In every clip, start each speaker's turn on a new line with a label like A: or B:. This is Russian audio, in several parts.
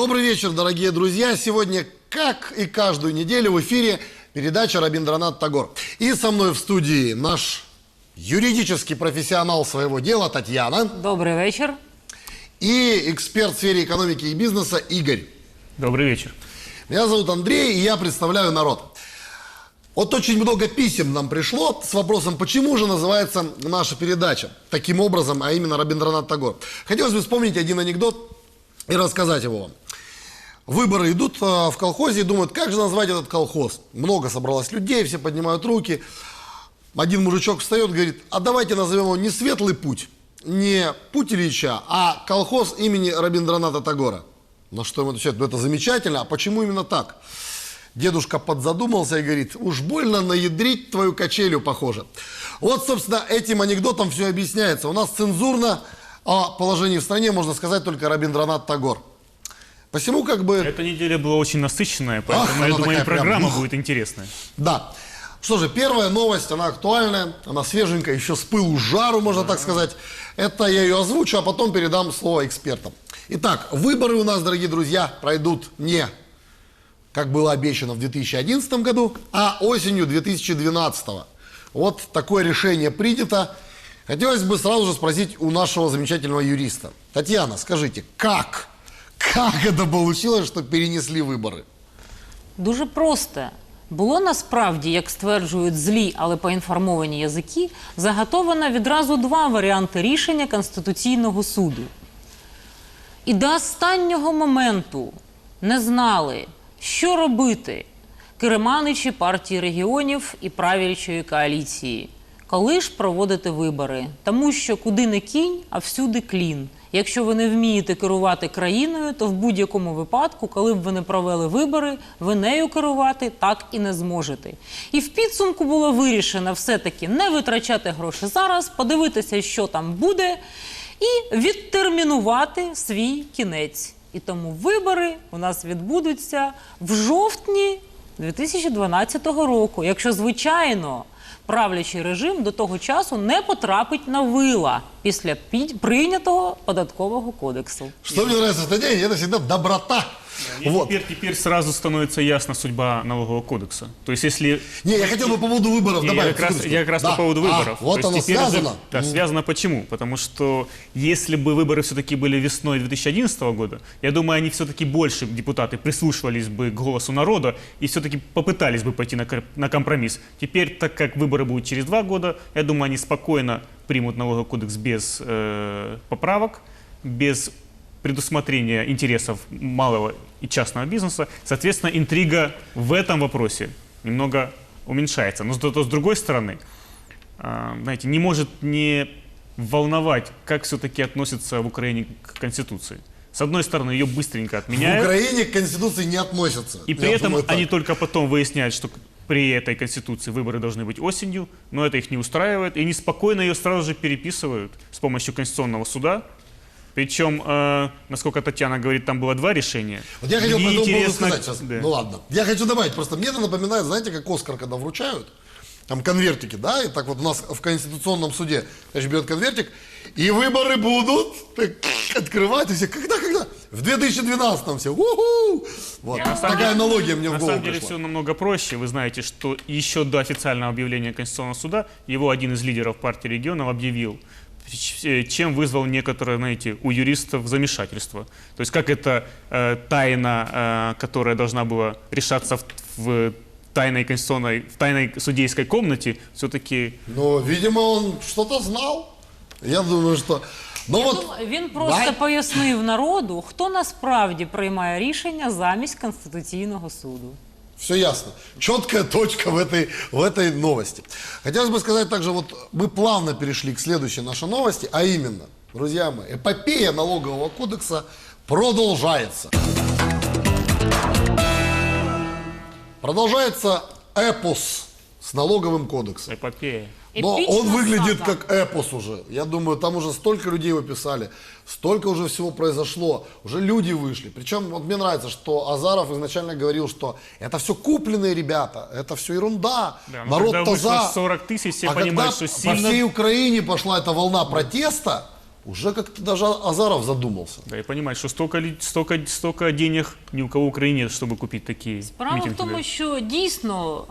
A: Добрый вечер, дорогие друзья. Сегодня, как и каждую неделю, в эфире передача Рабиндранат Тагор. И со мной в студии наш юридический профессионал своего дела Татьяна
B: Добрий вечір.
A: и эксперт в сфере экономики и бизнеса Игорь.
C: Добрый вечер.
A: Меня зовут Андрей, и я представляю народ. Вот очень много писем нам пришло с вопросом, почему же называется наша передача таким образом, а именно Рабиндранат Тагор. Хотелось бы вспомнить один анекдот и рассказать его вам. Выборы идут а, в колхозе и думают, как же назвать этот колхоз. Много собралось людей, все поднимают руки. Один мужичок встает и говорит, а давайте назовем его не «Светлый путь», не «Путь Ильича», а колхоз имени Рабиндраната Тагора. На что ему отвечают, ну это замечательно, а почему именно так? Дедушка подзадумался и говорит, уж больно наедрить твою качелю похоже. Вот, собственно, этим анекдотом все объясняется. У нас цензурно о положении в стране можно сказать только Рабиндранат Тагор. Посему как бы...
C: Эта неделя была очень насыщенная, поэтому,
A: Ах,
C: я думаю, и
A: прям,
C: программа
A: ух.
C: будет интересная.
A: Да. Что же, первая новость, она актуальная, она свеженькая, еще с пылу жару, можно так сказать. Это я ее озвучу, а потом передам слово экспертам. Итак, выборы у нас, дорогие друзья, пройдут не как было обещано в 2011 году, а осенью 2012. Вот такое решение принято. Хотелось бы сразу же спросить у нашего замечательного юриста. Татьяна, скажите, как? Как это получилось, что перенесли выборы?
B: Дуже просто. Було насправді, як стверджують злі, але поінформовані язики, заготовано відразу два варіанти рішення Конституційного суду. І до останнього моменту не знали, що робити керманичі партії регіонів і правлячої коаліції. Коли ж проводити вибори? Тому що куди не кінь, а всюди клін. Якщо ви не вмієте керувати країною, то в будь-якому випадку, коли б ви не провели вибори, ви нею керувати так і не зможете. І в підсумку було вирішено все-таки не витрачати гроші зараз, подивитися, що там буде, і відтермінувати свій кінець. І тому вибори у нас відбудуться в жовтні 2012 року, якщо звичайно правлячий режим до того часу не потрапить на вила після пі- прийнятого податкового кодексу.
A: Что мне нравится в этой это всегда доброта.
C: И
A: Вот.
C: теперь, теперь сразу становится ясна судьба налогового кодекса. То есть, если
A: Не, я хотел бы по поводу выборов
C: Не, я
A: добавить.
C: как раз, я как раз
A: Да.
C: по поводу
A: А,
C: выборов.
A: вот
C: То есть
A: оно связано.
C: да, связано почему? Потому что если бы выборы все-таки были весной 2011 года, я думаю, они все-таки больше, депутаты, прислушивались бы к голосу народа и все-таки попытались бы пойти на, на компромисс. Теперь, так как выборы будут через два года, я думаю, они спокойно примут налоговый кодекс без э, поправок, без предусмотрения интересов малого и частного бизнеса. Соответственно, интрига в этом вопросе немного уменьшается. Но зато с другой стороны, а, знаете, не может не волновать, как все-таки относятся в Украине к Конституции. С одной стороны, ее быстренько
A: В
C: отменяют,
A: Украине к Конституции не относятся.
C: и при
A: Я
C: этом
A: думаю, так.
C: они только потом выясняют, что при этой Конституции выборы должны быть осенью, но это их не устраивает, и они спокойно ее сразу же переписывают с помощью Конституционного суда. Причем, э, насколько Татьяна говорит, там было два решения.
A: Вот я хотел по этому поводу сказать сейчас.
C: Да.
A: Ну ладно. Я хочу добавить. Просто мне это напоминает, знаете, как Оскар, когда вручают, там конвертики, да, и так вот у нас в Конституционном суде, значит, берет конвертик, и выборы будут так, открывать, и все, когда, когда? В 2012 все, уху! Вот,
C: Не, на самом
A: такая
C: деле-
A: аналогия мне в
C: На
A: голову
C: самом деле
A: пришла.
C: все намного проще. Вы знаете, что еще до официального объявления Конституционного суда его один из лидеров партии регионов объявил, чем вызвал некоторое, знаете, у юристов замешательство. То есть как это э, тайна, э, которая должна была решаться в, в тайной конституционной, в тайной судейской комнате, все-таки
A: Но, видимо, он что-то знал. Я думаю, что... Ну
B: Я
A: вот,
B: думаю, Він просто
A: Да.
B: пояснив народу, хто насправді приймає рішення замість Конституційного суду.
A: Все ясно. Четкая точка в этой, в этой новости. Хотелось бы сказать также, вот мы плавно перешли к следующей нашей новости, а именно, друзья мои, эпопея налогового кодекса продолжается. Продолжается эпос с налоговым кодексом.
C: эпопея.
A: Но
B: Эпично
A: он выглядит
B: сага.
A: как эпос уже. Я думаю, там уже столько людей его писали, столько уже всего произошло, уже люди вышли. Причем вот мне нравится, что Азаров изначально говорил, что это все купленные ребята, это все ерунда,
C: Да, когда
A: народ-то за.
C: 40 тысяч, все
A: а
C: понимают,
A: когда
C: что
A: по
C: сильно...
A: всей Украине пошла эта волна протеста, уже как-то даже Азаров задумался.
C: Да, и понимать, что столько, столько, столько денег ни у кого в Украине нет, чтобы купить такие
B: Справа в
C: митинги.
B: тому, що дійсно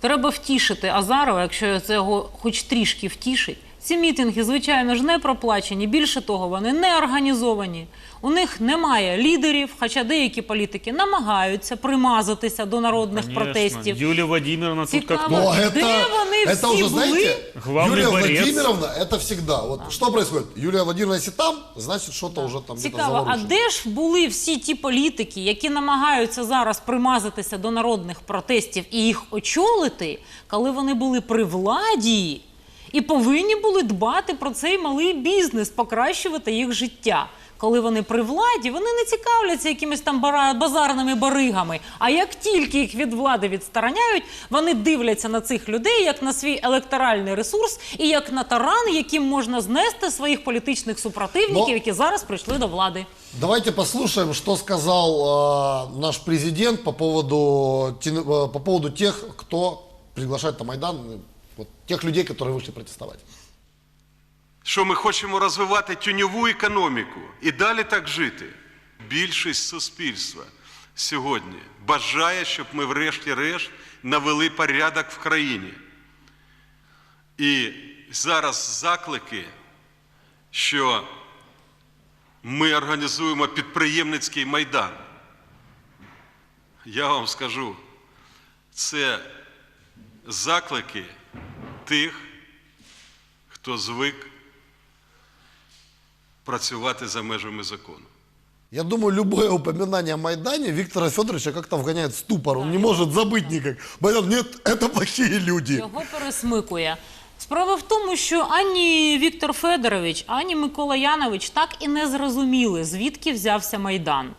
B: треба втішити Азарова, якщо це його хоч трішки втішить. Ці мітинги, звичайно ж, не проплачені. Більше того, вони не організовані. У них немає лідерів, хоча деякі політики намагаються примазатися до народних
C: Конечно.
B: протестів.
C: Юлия Владимировна тут
B: Цікаво.
C: как
A: Но
B: Де
A: это,
B: вони
A: это
B: всі
A: уже,
B: були?
A: знаете,
C: Главный
A: Юлия
C: борец.
A: Владимировна, это всегда. Вот что происходит? Юлия Владимировна, если там, значит, что-то уже там где-то
B: Цікаво, а
A: заворочено.
B: де ж були всі ті політики, які намагаються зараз примазатися до народних протестів і їх очолити, коли вони були при владі і повинні були дбати про цей малий бізнес, покращувати їх життя. Коли вони при владі, вони не цікавляться якимись там бара- базарними баригами. А як тільки їх від влади відстороняють, вони дивляться на цих людей як на свій електоральний ресурс і як на таран, яким можна знести своїх політичних супротивників,
A: Но-
B: які зараз прийшли до влади.
A: Давайте послушаем, что сказал э, наш президент по поводу, тен- э, по поводу тех, кто приглашает на Майдан, э, вот, тех людей, которые вышли протестовать.
D: що ми хочемо розвивати тюньову економіку і далі так жити. Більшість суспільства сьогодні бажає, щоб ми врешті-решт навели порядок в країні. І зараз заклики, що ми організуємо підприємницький майдан. Я вам скажу, це заклики тих, хто звик працювати за межами закону.
A: Я думаю, любое упоминание о Майдане Виктора Федоровича как-то вгоняет в ступор. Он не может забыть никак. Майдан, нет, это плохие люди.
B: Його пересмикує. Справа в тому, що ані Віктор Федорович, ані Микола Янович так і не зрозуміли, звідки взявся Майдан.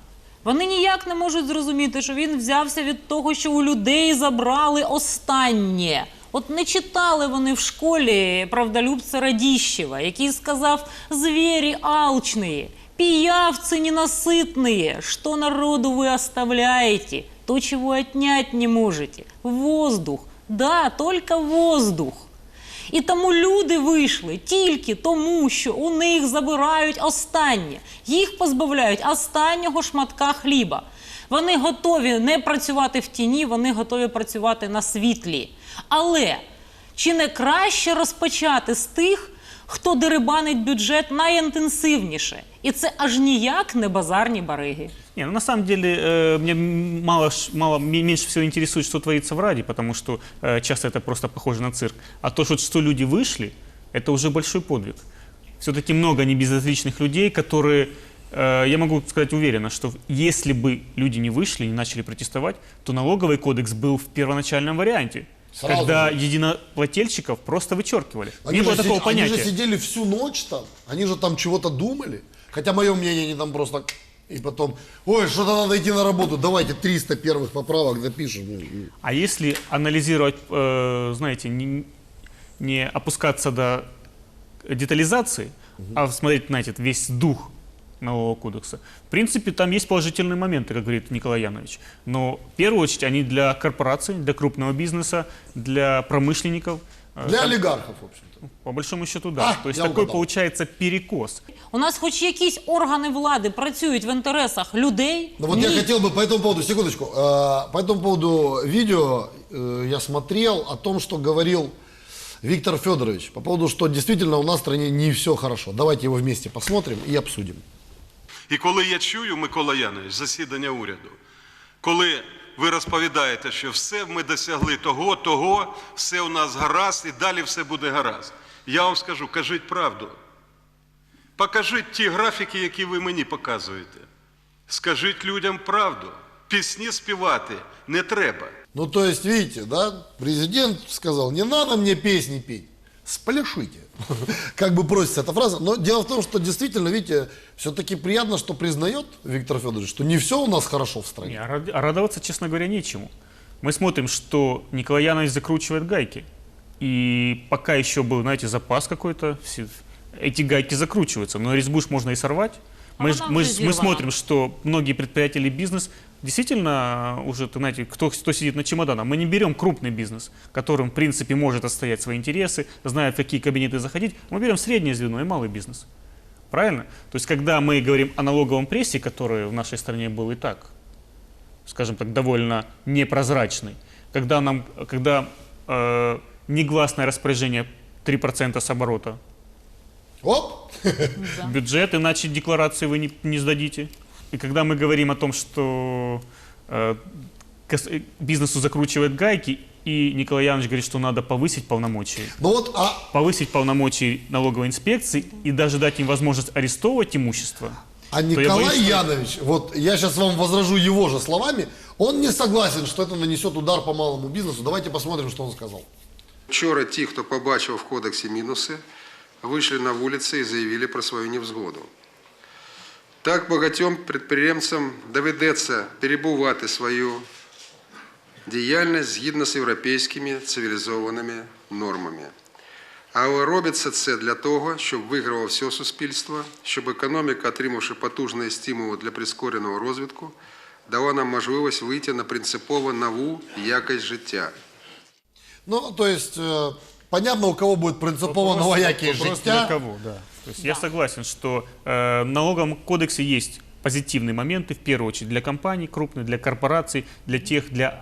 B: Вони ніяк не можуть зрозуміти, що він взявся від того, що у людей забрали останнє. От не читали вони в школі правдолюбця Радіщева, який сказав «Звері алчные, пиявцы ненасытные, что народу вы оставляете, то, чего отнять не можете. Воздух, да, только воздух. І тому люди вийшли тільки тому, що у них забирають останнє. Їх позбавляють останнього шматка хліба. Вони готові не працювати в тіні, вони готові працювати на світлі. Але чи не краще розпочати з тих, хто дерибанить бюджет найінтенсивніше? І це аж ніяк не базарні бариги.
C: Не, ну на самом деле э, мне м- мало, ш- мало, ме- меньше всего интересует, что творится в Раде, потому что э, часто это просто похоже на цирк. А то, что, что люди вышли, это уже большой подвиг. Все-таки много небезразличных людей, которые, э, я могу сказать уверенно, что если бы люди не вышли, не начали протестовать, то налоговый кодекс был в первоначальном варианте.
A: Сразу
C: когда
A: же.
C: единоплательщиков просто вычеркивали.
A: Они,
C: не было такого
A: они
C: понятия.
A: же сидели всю ночь там, они же там чего-то думали. Хотя мое мнение, они там просто... И потом, ой, что-то надо идти на работу, давайте 300 первых поправок допишем. Ну, и-
C: А если анализировать, э, знаете, не, не опускаться до детализации, а смотреть на этот весь дух нового кодекса, в принципе, там есть положительные моменты, как говорит Николай Янович. Но в первую очередь они для корпораций, для крупного бизнеса, для промышленников. э,
A: Для
C: там,
A: олигархов, в общем-то.
C: по большому счету, да.
A: А,
C: То есть
A: я
C: такой
A: угадал.
C: получается перекос.
B: У нас хоч якісь органи влади працюють в інтересах людей.
A: Ну вот я
B: Ні.
A: хотел бы по этому поводу, секундочку, э, по этому поводу видео э, я смотрел о том, что говорил Виктор Федорович, по поводу, что действительно у нас в стране не все хорошо. Давайте его вместе посмотрим и обсудим.
D: І коли я чую, Микола Янович, засідання уряду, коли ви розповідаєте, що все ми досягли того, того, все у нас гаразд і далі все буде гаразд. Я вам скажу, кажіть правду. Покажіть ті графіки, які ви мені показуєте. Скажіть людям правду. Пісні співати не треба.
A: Ну, то есть, видите, да, президент сказал, не надо мне песни петь, спляшите. Как бы просится эта фраза. Но дело в том, что действительно, видите, все-таки приятно, что признает Виктор Федорович, что не все у нас хорошо в стране.
C: Не, а а радоваться, честно говоря, нечему. Мы смотрим, что Николай Янович закручивает гайки. И пока еще был, знаете, запас какой-то, эти гайки закручиваются. Но резьбу можно и сорвать.
B: А
C: Мы, мы, мы смотрим, что многие предприятия или бизнес действительно уже, ты знаете, кто, кто сидит на чемоданах. Мы не берем крупный бизнес, которым, в принципе, может отстоять свои интересы, знает, в какие кабинеты заходить. Мы берем среднее звено и малый бизнес. Правильно? То есть, когда мы говорим о налоговом прессе, который в нашей стране был и так, скажем так, довольно непрозрачный, когда, нам, когда э, негласное распоряжение 3% с оборота
A: Оп!
B: Да.
C: в бюджет, иначе декларации вы не, не сдадите. И когда мы говорим о том, что э, кос- э, бизнесу закручивает гайки, и Николай Янович говорит, что надо повысить полномочия,
A: Ну вот, а
C: повысить полномочия налоговой инспекции и даже дать им возможность арестовывать имущество.
A: А
C: я
A: Николай
C: боюсь, что-
A: Янович, вот я сейчас вам возражу его же словами, он не согласен, что это нанесет удар по малому бизнесу. Давайте посмотрим, что он сказал.
E: Вчора ті, хто побачив в кодексі мінуси, вийшли на вулиці і заявили про свою невзгоду. Так багатьом підприємцям доведеться перебувати свою діяльність згідно з європейськими цивілізованими нормами. Але робиться це для того, щоб виграло все суспільство, щоб економіка, отримавши потужні стимули для прискореного розвитку, дала нам можливість вийти на принципово нову якість життя.
A: Ну, то есть, э, понятно, у кого будет принципово новоякие
C: вопрос
A: життя.
C: для кого, да. То есть я согласен, что э, в налоговом кодексе есть позитивные моменты, в первую очередь, для компаний крупных, для корпораций, для тех, для,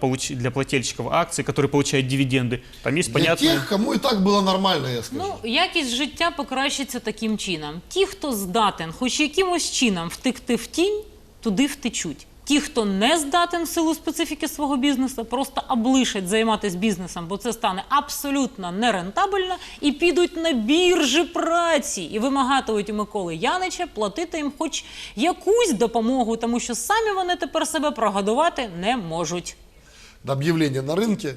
C: э, получ- для плательщиков акций, которые получают дивиденды. Там есть
A: Для
C: понятные...
A: тех, кому и так было нормально, я скажу.
B: Ну, якість життя покращиться таким чином. Ті, хто здатен хоч якимось чином втекти в тінь, туди втечуть. Ті, хто не здатен в силу специфіки свого бізнесу, просто облишать займатися бізнесом, бо це стане абсолютно нерентабельно, і підуть на біржі праці і вимагатимуть у Миколи Янича платити їм хоч якусь допомогу, тому що самі вони тепер себе прогодувати не можуть.
A: Объявление на рынке,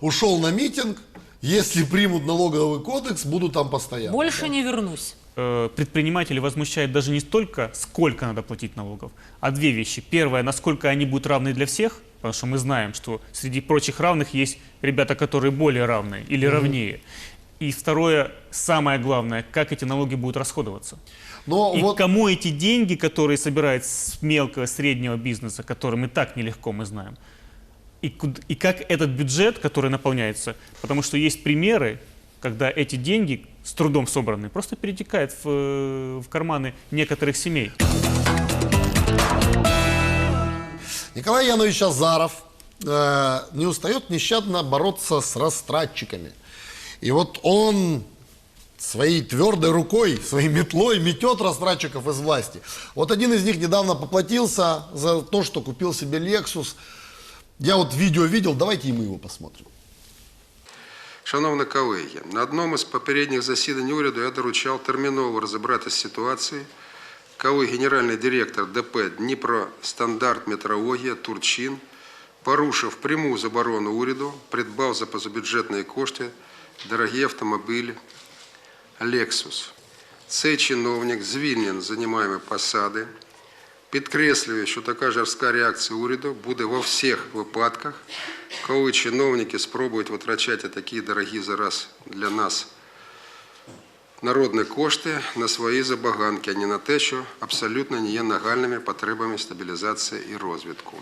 A: ушел на митинг, если примут налоговый кодекс, буду там постоянно.
B: Більше не вернусь.
C: Э, предприниматели возмущает даже не столько, сколько надо платить налогов, а две вещи. Первое, насколько они будут равны для всех, потому что мы знаем, что среди прочих равных есть ребята, которые более равные или равнее. И второе, самое главное, как эти налоги будут расходоваться.
A: Но
C: И
A: вот
C: кому эти деньги, которые собирают с мелкого, среднего бизнеса, которым и так нелегко мы знаем, и, и как этот бюджет, который наполняется, потому что есть примеры, когда эти деньги с трудом собранные просто перетекают в, э, в карманы некоторых семей.
A: Николай Янович Азаров э, не устает нещадно бороться с растратчиками. И вот он своей твердой рукой, своей метлой метет растратчиков из власти. Вот один из них недавно поплатился за то, что купил себе Lexus. Я вот видео видел, давайте и мы его посмотрим.
E: Шановні колеги, на одному з попередніх засідань уряду я доручав терміново розібратися з ситуацією, коли генеральний директор ДП Дніпростандарт метрологія Турчин порушив пряму заборону уряду, придбав за позабюджетні кошти дорогі автомобілі Lexus. Цей чиновник звільнений з займаємої посади. Підкреслюю, що така жорстка реакція уряду буде во всіх випадках, коли чиновники спробують витрачати такі дорогі зараз для нас народні кошти на свої забаганки, а не на те, що абсолютно не є нагальними потребами стабілізації і розвитку.